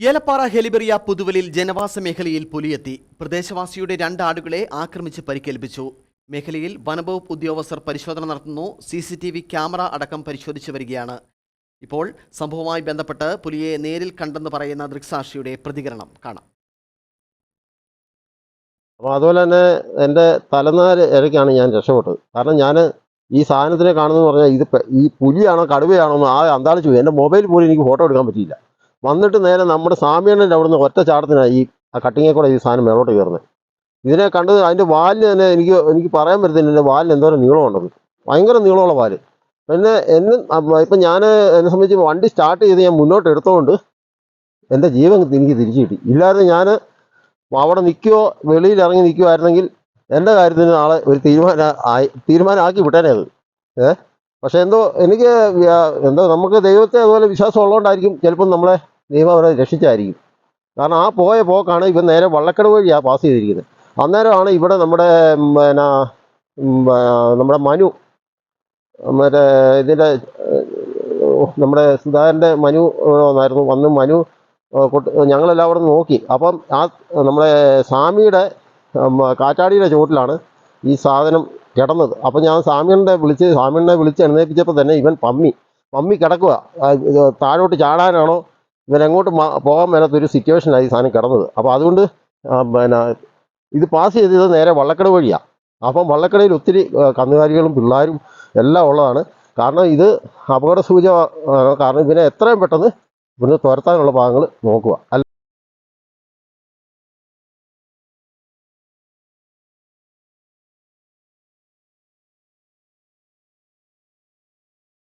ഏലപ്പാറ ഹെലിബെറിയ പുതുവലിൽ ജനവാസ മേഖലയിൽ പുലിയെത്തി. പ്രദേശവാസിയുടെ രണ്ട് ആടുകളെ ആക്രമിച്ച് പരിക്കേൽപ്പിച്ചു. മേഖലയിൽ വനവകുപ്പ് ഉദ്യോഗസ്ഥർ പരിശോധന നടത്തുന്നു. C C T V camera അടക്കം പരിശോധിച്ചു വരികയാണ്. ഇപ്പോൾ സംഭവവുമായി ബന്ധപ്പെട്ട് പുലിയെ നേരിൽ കണ്ടെന്ന് പറയുന്ന ദൃക്സാക്ഷിയുടെ പ്രതികരണം കാണാം. അപ്പോൾ അതുപോലെ തന്നെ എന്റെ തലനാല് ഇടയ്ക്കാണ് ഞാൻ രക്ഷപ്പെട്ടത്. കാരണം ഞാൻ ഈ സാധനത്തിനെ കാണുന്നത് പറഞ്ഞാൽ ഇത് ഈ പുലിയാണോ കടുവയാണോ എന്ന് ആ അന്താളിച്ചു എന്റെ മൊബൈൽ പോലും എനിക്ക് ഫോട്ടോ എടുക്കാൻ പറ്റിയില്ല. വന്നിട്ട് നേരെ നമ്മുടെ സാമ്യണ്ണന്റെ അവിടെ നിന്ന് ഒറ്റ ചാടത്തിനാണ് ഈ ആ കട്ടിങ്ങെ കൂടെ ഈ സാധനം മേളോട്ട് കയറുന്നത് ഇതിനെ കണ്ടത് അതിന്റെ വാലിന് തന്നെ എനിക്ക് എനിക്ക് പറയാൻ പറ്റത്തില്ല എന്റെ വാലിന് എന്തോരം നീളമുണ്ടെന്ന് ഭയങ്കര നീളമുള്ള വാൽ. പിന്നെ എന്നെ ഇപ്പം ഞാൻ എന്നെ സംബന്ധിച്ച് വണ്ടി സ്റ്റാർട്ട് ചെയ്ത് ഞാൻ മുന്നോട്ട് എടുത്തുകൊണ്ട് എന്റെ ജീവൻ എനിക്ക് തിരിച്ചു കിട്ടി. ഇല്ലാതെ ഞാൻ അവിടെ നിൽക്കുകയോ വെളിയിൽ ഇറങ്ങി നിൽക്കുമായിരുന്നെങ്കിൽ എന്റെ കാര്യത്തിന് നാളെ ഒരു തീരുമാനം ആയി തീരുമാനമാക്കി വിട്ടേനെ അത്. ഏഹ് പക്ഷെ എന്തോ എനിക്ക് എന്തോ നമുക്ക് ദൈവത്തെ അതുപോലെ വിശ്വാസം ഉള്ളതുകൊണ്ടായിരിക്കും ചിലപ്പം നമ്മളെ ദൈവം അവരെ രക്ഷിച്ചായിരിക്കും. കാരണം ആ പോയ പോക്കാണ് ഇവൻ നേരെ വള്ളക്കട വഴിയാണ് പാസ് ചെയ്തിരിക്കുന്നത്. അന്നേരമാണ് ഇവിടെ നമ്മുടെ പിന്നെ നമ്മുടെ മനു മറ്റേ ഇതിന്റെ നമ്മുടെ സുധാകരന്റെ മനു വന്നായിരുന്നു. വന്ന് മനു ഞങ്ങളെല്ലാം അവിടെ നോക്കി. അപ്പം ആ നമ്മുടെ സ്വാമിയുടെ കാറ്റാടിയുടെ ചുവട്ടിലാണ് ഈ സാധനം കിടന്നത്. അപ്പം ഞാൻ സ്വാമികളുടെ വിളിച്ച് സ്വാമികളെ വിളിച്ച് എഴുന്നേൽപ്പിച്ചപ്പോൾ തന്നെ ഇവൻ പമ്മി പമ്മി കിടക്കുക താഴോട്ട് ചാടാനാണോ മാ- പോകാൻ മേലാത്തൊരു സിറ്റുവേഷനായി സാധനം കിടന്നത്. അപ്പോൾ അതുകൊണ്ട് പിന്നെ ഇത് പാസ് ചെയ്തത് നേരെ വള്ളക്കട വഴിയാണ് അപ്പം വള്ളക്കടയിൽ ഒത്തിരി കന്നുകാലികളും പിള്ളേരും എല്ലാം ഉള്ളതാണ്. കാരണം ഇത് അപകട സൂചന കാരണം ഇതിനെ എത്രയും പെട്ടെന്ന് ഇവിടുന്ന് തുരത്താനുള്ള ഭാഗങ്ങൾ നോക്കുക.